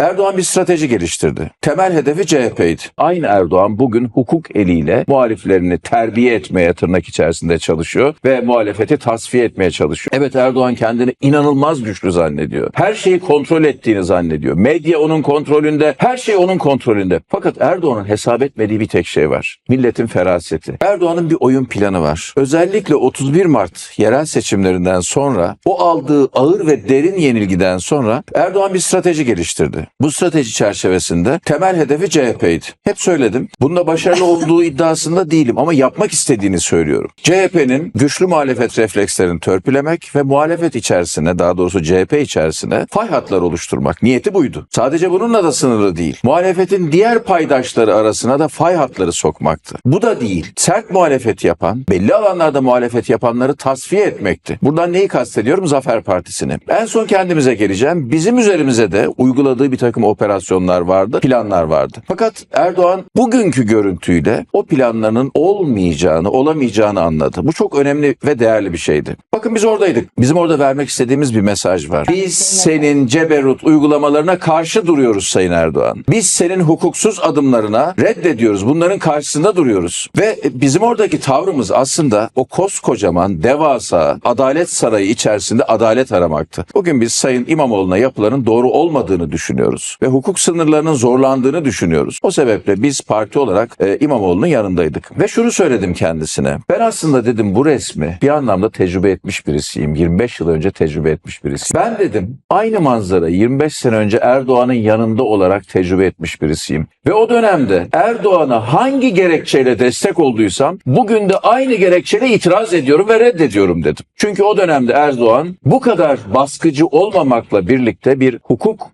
Erdoğan bir strateji geliştirdi. Temel hedefi CHP'ydi. Aynı Erdoğan bugün hukuk eliyle muhaliflerini terbiye etmeye tırnak içerisinde çalışıyor ve muhalefeti tasfiye etmeye çalışıyor. Evet Erdoğan kendini inanılmaz güçlü zannediyor. Her şeyi kontrol ettiğini zannediyor. Medya onun kontrolünde, her şey onun kontrolünde. Fakat Erdoğan'ın hesap etmediği bir tek şey var. Milletin feraseti. Erdoğan'ın bir oyun planı var. Özellikle 31 Mart yerel seçimlerinden sonra o aldığı ağır ve derin yenilgiden sonra Erdoğan bir strateji geliştirdi. Bu strateji çerçevesinde temel hedefi CHP'ydi. Hep söyledim. Bunda başarılı olduğu iddiasında değilim ama yapmak istediğini söylüyorum. CHP'nin güçlü muhalefet reflekslerini törpülemek ve muhalefet içerisine daha doğrusu CHP içerisine fay hatları oluşturmak. Niyeti buydu. Sadece bununla da sınırlı değil. Muhalefetin diğer paydaşları arasına da fay hatları sokmaktı. Bu da değil. Sert muhalefet yapan, belli alanlarda muhalefet yapanları tasfiye etmekti. Buradan neyi kastediyorum? Zafer Partisi'ni. En son kendimize geleceğim. Bizim üzerimize de uyguladığı bir takım operasyonlar vardı, planlar vardı. Fakat Erdoğan bugünkü görüntüyle o planlarının olmayacağını, olamayacağını anladı. Bu çok önemli ve değerli bir şeydi. Bakın biz oradaydık. Bizim orada vermek istediğimiz bir mesaj var. Biz senin ceberut uygulamalarına karşı duruyoruz Sayın Erdoğan. Biz senin hukuksuz adımlarına reddediyoruz. Bunların karşısında duruyoruz. Ve bizim oradaki tavrımız aslında o koskocaman, devasa Adalet Sarayı içerisinde adalet aramaktı. Bugün biz Sayın İmamoğlu'na yapılanın doğru olmadığını düşünüyoruz. Ve hukuk sınırlarının zorlandığını düşünüyoruz. O sebeple biz parti olarak e, İmamoğlu'nun yanındaydık. Ve şunu söyledim kendisine. Ben aslında dedim bu resmi bir anlamda tecrübe etmiş birisiyim. 25 yıl önce tecrübe etmiş birisiyim. Ben dedim aynı manzara 25 sene önce Erdoğan'ın yanında olarak tecrübe etmiş birisiyim. Ve o dönemde Erdoğan'a hangi gerekçeyle destek olduysam bugün de aynı gerekçeyle itiraz ediyorum ve reddediyorum dedim. Çünkü o dönemde Erdoğan bu kadar baskıcı olmamakla birlikte bir hukuk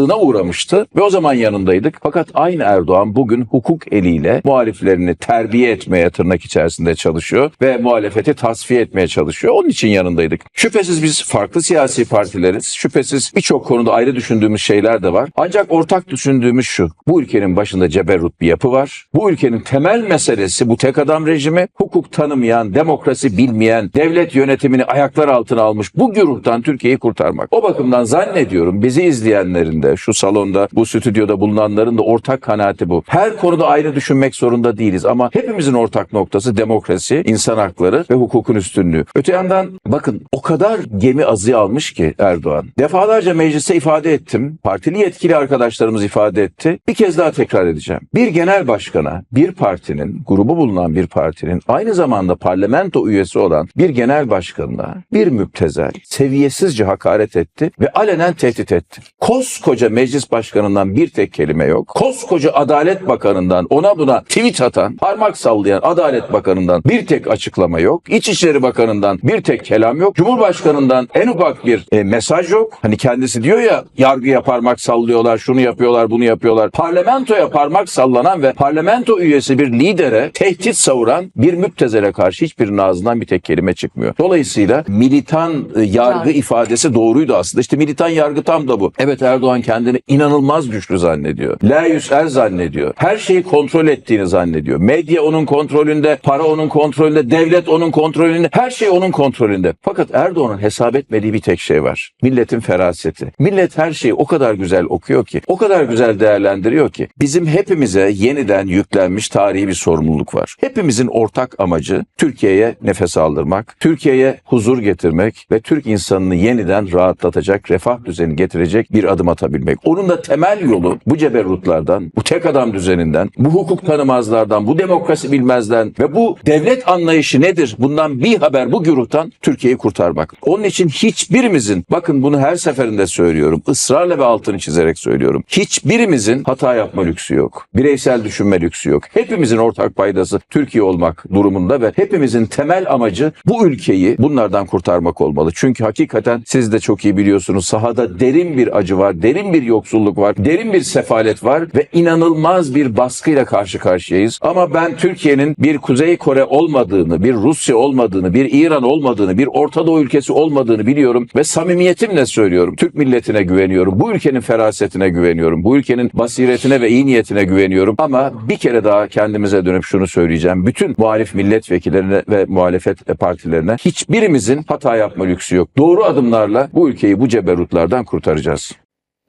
haksızlığına uğramıştı ve o zaman yanındaydık. Fakat aynı Erdoğan bugün hukuk eliyle muhaliflerini terbiye etmeye tırnak içerisinde çalışıyor ve muhalefeti tasfiye etmeye çalışıyor. Onun için yanındaydık. Şüphesiz biz farklı siyasi partileriz. Şüphesiz birçok konuda ayrı düşündüğümüz şeyler de var. Ancak ortak düşündüğümüz şu. Bu ülkenin başında ceberrut bir yapı var. Bu ülkenin temel meselesi bu tek adam rejimi. Hukuk tanımayan, demokrasi bilmeyen, devlet yönetimini ayaklar altına almış bu güruhtan Türkiye'yi kurtarmak. O bakımdan zannediyorum bizi izleyenlerin de şu salonda, bu stüdyoda bulunanların da ortak kanaati bu. Her konuda ayrı düşünmek zorunda değiliz ama hepimizin ortak noktası demokrasi, insan hakları ve hukukun üstünlüğü. Öte yandan bakın o kadar gemi azı almış ki Erdoğan. Defalarca meclise ifade ettim. Partili yetkili arkadaşlarımız ifade etti. Bir kez daha tekrar edeceğim. Bir genel başkana, bir partinin, grubu bulunan bir partinin aynı zamanda parlamento üyesi olan bir genel başkanına bir müptezel seviyesizce hakaret etti ve alenen tehdit etti. Koskoca meclis başkanından bir tek kelime yok. Koskoca Adalet Bakanı'ndan ona buna tweet atan, parmak sallayan Adalet Bakanı'ndan bir tek açıklama yok. İçişleri Bakanı'ndan bir tek kelam yok. Cumhurbaşkanı'ndan en ufak bir e, mesaj yok. Hani kendisi diyor ya yargıya parmak sallıyorlar, şunu yapıyorlar, bunu yapıyorlar. Parlamentoya parmak sallanan ve parlamento üyesi bir lidere tehdit savuran bir müptezele karşı hiçbirinin ağzından bir tek kelime çıkmıyor. Dolayısıyla militan e, Yargı. ifadesi doğruydu aslında. İşte militan yargı tam da bu. Evet Erdoğan kendini inanılmaz güçlü zannediyor. La yüsel zannediyor. Her şeyi kontrol ettiğini zannediyor. Medya onun kontrolünde, para onun kontrolünde, devlet onun kontrolünde, her şey onun kontrolünde. Fakat Erdoğan'ın hesap etmediği bir tek şey var. Milletin feraseti. Millet her şeyi o kadar güzel okuyor ki, o kadar güzel değerlendiriyor ki bizim hepimize yeniden yüklenmiş tarihi bir sorumluluk var. Hepimizin ortak amacı Türkiye'ye nefes aldırmak, Türkiye'ye huzur getirmek ve Türk insanını yeniden rahatlatacak, refah düzeni getirecek bir adım atabilmek. Onun da temel yolu bu ceberrutlardan, bu tek adam düzeninden, bu hukuk tanımazlardan, bu demokrasi bilmezden ve bu devlet anlayışı nedir? Bundan bir haber bu güruhtan Türkiye'yi kurtarmak. Onun için hiçbirimizin, bakın bunu her seferinde söylüyorum, ısrarla ve altını çizerek söylüyorum. Hiçbirimizin hata yapma lüksü yok. Bireysel düşünme lüksü yok. Hepimizin ortak paydası Türkiye olmak durumunda ve hepimizin temel amacı bu ülkeyi bunlardan kurtarmak olmalı. Çünkü hakikaten siz de çok iyi biliyorsunuz sahada derin bir acı var, bir yoksulluk var, derin bir sefalet var ve inanılmaz bir baskıyla karşı karşıyayız. Ama ben Türkiye'nin bir Kuzey Kore olmadığını, bir Rusya olmadığını, bir İran olmadığını, bir Orta Doğu ülkesi olmadığını biliyorum ve samimiyetimle söylüyorum. Türk milletine güveniyorum. Bu ülkenin ferasetine güveniyorum. Bu ülkenin basiretine ve iyi niyetine güveniyorum. Ama bir kere daha kendimize dönüp şunu söyleyeceğim. Bütün muhalif milletvekillerine ve muhalefet partilerine hiçbirimizin hata yapma lüksü yok. Doğru adımlarla bu ülkeyi bu ceberutlardan kurtaracağız.